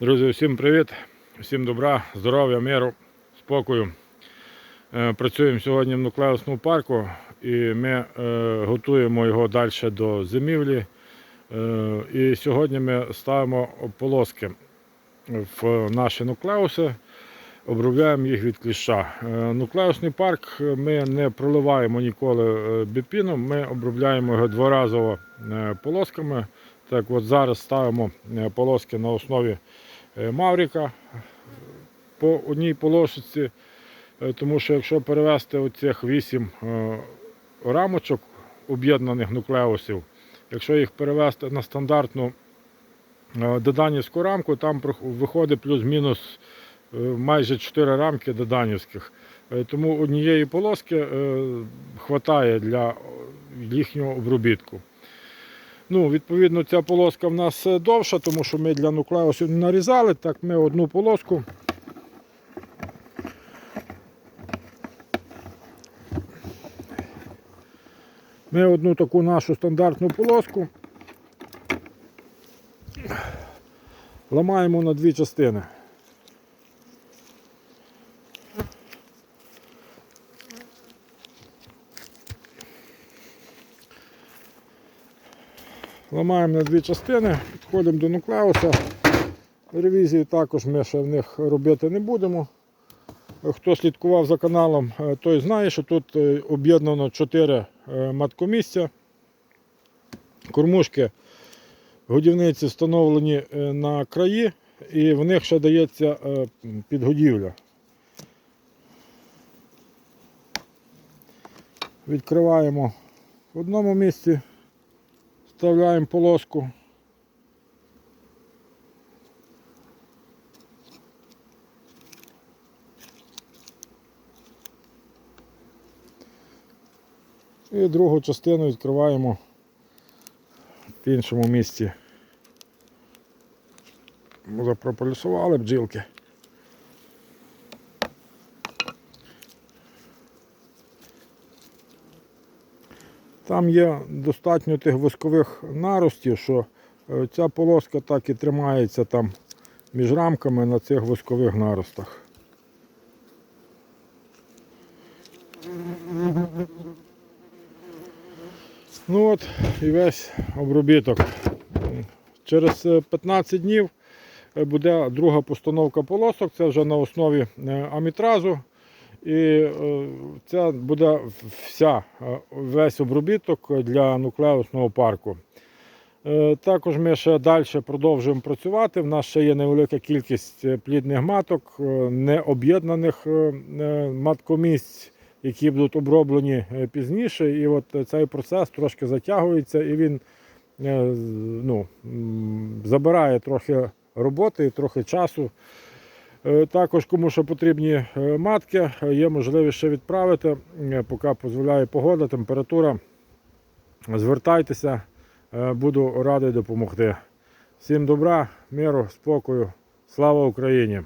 Друзі, всім привіт, всім добра, здоров'я, миру, спокою. Е, Працюємо сьогодні в нуклеусному парку і ми е, готуємо його далі до зимівлі. Е, І сьогодні ми ставимо полоски в наші нуклеуси, обробляємо їх від кліща. Нуклеусний парк ми не проливаємо ніколи біпіном, ми обробляємо його дворазово полосками. Так от зараз ставимо е, полоски на основі е, Мавріка по одній полосці, Е, тому що якщо перевести оцих 8 рамочок об'єднаних нуклеусів, якщо їх перевести на стандартну е, доданівську рамку, там виходить плюс-мінус е, майже 4 рамки доданівських. Е, Тому однієї полоски е, хватає для їхнього обробітку. Ну, відповідно, ця полоска в нас е, довша, тому що ми для нуклеусів не нарізали. Так, ми одну полоску. Ми одну таку нашу стандартну полоску ламаємо на дві частини. Ламаємо на дві частини, підходимо до нуклеуса. Ревізії також ми ще в них робити не будемо. Хто слідкував за каналом, е, той знає, що тут е, об'єднано 4 маткомісця. Кормушки годівниці встановлені е, на краї і в них ще дається е, підгодівля. Відкриваємо в одному місці, вставляємо полоску. І другу частину відкриваємо в іншому місці. Запрополісували бджілки. Там є достатньо тих воскових наростів, що е, ця полоска так і тримається там між рамками на цих воскових наростах. Ну от і весь обробіток. Через е, 15 днів е, буде друга постановка полосок, це вже на основі е, амітразу. І це буде вся, е, весь обробіток для нуклеусного парку. Е, Також ми ще далі продовжуємо працювати. В нас ще є невелика кількість е, плідних маток, необ'єднаних маткомісць, які будуть оброблені пізніше. І от цей процес трошки затягується і він ну, забирає трохи роботи трохи часу. Е, Також, кому що потрібні е, матки, е, є можливість ще відправити, поки дозволяє погода, температура. Звертайтеся, буду радий допомогти. Всім добра, миру, спокою. Слава Україні!